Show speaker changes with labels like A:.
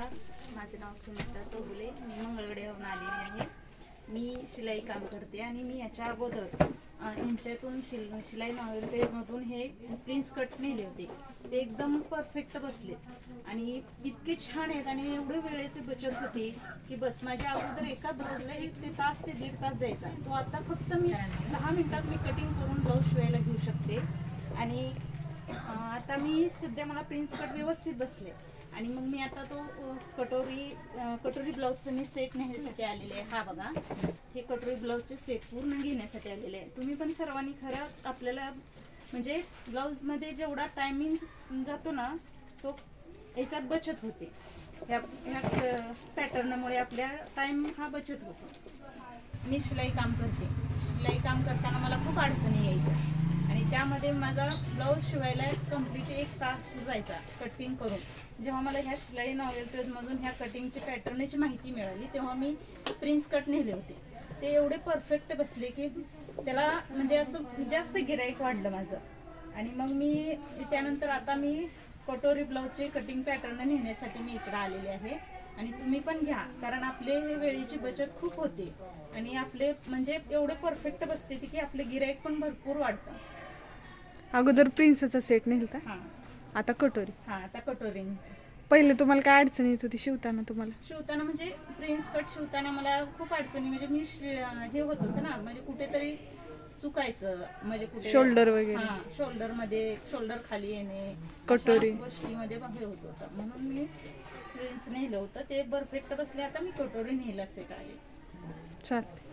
A: नमस्कार. माझे नाव सुनीता चौगुले. मी मंगळवेढ्यावरून आलेली आहे. मी शिलाई काम करते आणि मी याच्या अगोदर यांच्यातून शिल शिलाई नॉवेल हे प्रिन्स कट नेले होते. ते एकदम परफेक्ट बसले. आणि इतके छान आहेत आणि एवढे वेळेची बचत होती की बस माझ्या अगोदर एका ब्लाऊजला एक ते तास ते दीड तास जायचा. तो आता फक्त मी दहा मिनिटात मी कटिंग करून ब्लाऊज शिवायला घेऊ शकते. आणि आता मी सध्या मला प्रिन्स कट व्यवस्थित बसले. आणि मग मी आता तो कटोरी कटोरी ब्लाऊजचं मी सेट नेण्यासाठी आलेले आहे. हा बघा. हे कटोरी ब्लाऊजचे सेट पूर्ण घेण्यासाठी आलेले आहे. तुम्ही पण सर्वांनी खरंच आपल्याला म्हणजे ब्लाऊजमध्ये जेवढा टायमिंग जातो ना तो याच्यात बचत होते. ह्या ह्या पॅटर्नमुळे आपल्या टाईम हा बचत होतो. मी शिलाई काम करते. शिलाई काम करताना मला खूप अडचणी यायच्या. त्यामध्ये माझा ब्लाऊज शिवायला कंप्लीट एक तास जायचा कटिंग करून. जेव्हा मला ह्या शिलाई नॉवेल पेजमधून ह्या कटिंगची पॅटर्नची माहिती मिळाली तेव्हा मी प्रिन्स कट नेले होते. ते एवढे परफेक्ट बसले की त्याला म्हणजे असं जास्त गिराईक वाढलं माझं. आणि मग मी त्यानंतर आता मी कटोरी ब्लाऊजचे कटिंग पॅटर्न नेण्यासाठी मी इकडं आलेले आहे. आणि तुम्ही पण घ्या कारण आपले वेळेची बचत खूप होते. आणि आपले म्हणजे एवढे परफेक्ट बसते की आपले गिराईक पण भरपूर वाढतं.
B: अगोदर प्रिन्सचा सेट नेलता.
A: हां.
B: आता कटोरी.
A: हां आता कटोरी.
B: पहिले तुम्हाला काय अडचण येत होती शिवताना तुम्हाला?
A: शिवताना म्हणजे प्रिन्स कट शिवताना मला खूप अडचणी म्हणजे मी शि- हे होत होतं ना म्हणजे कुठेतरी चुकायचं म्हणजे कुठे
B: Shoulder वगैरे.
A: शोल्डरमध्ये शोल्डर खाली येणे
B: कटोरी.
A: गोष्टीमध्ये हे होत होतं. म्हणून मी प्रिन्स नेलं होतं. ते परफेक्ट बसले. आता मी कटोरी नेला सेट आले
B: चालते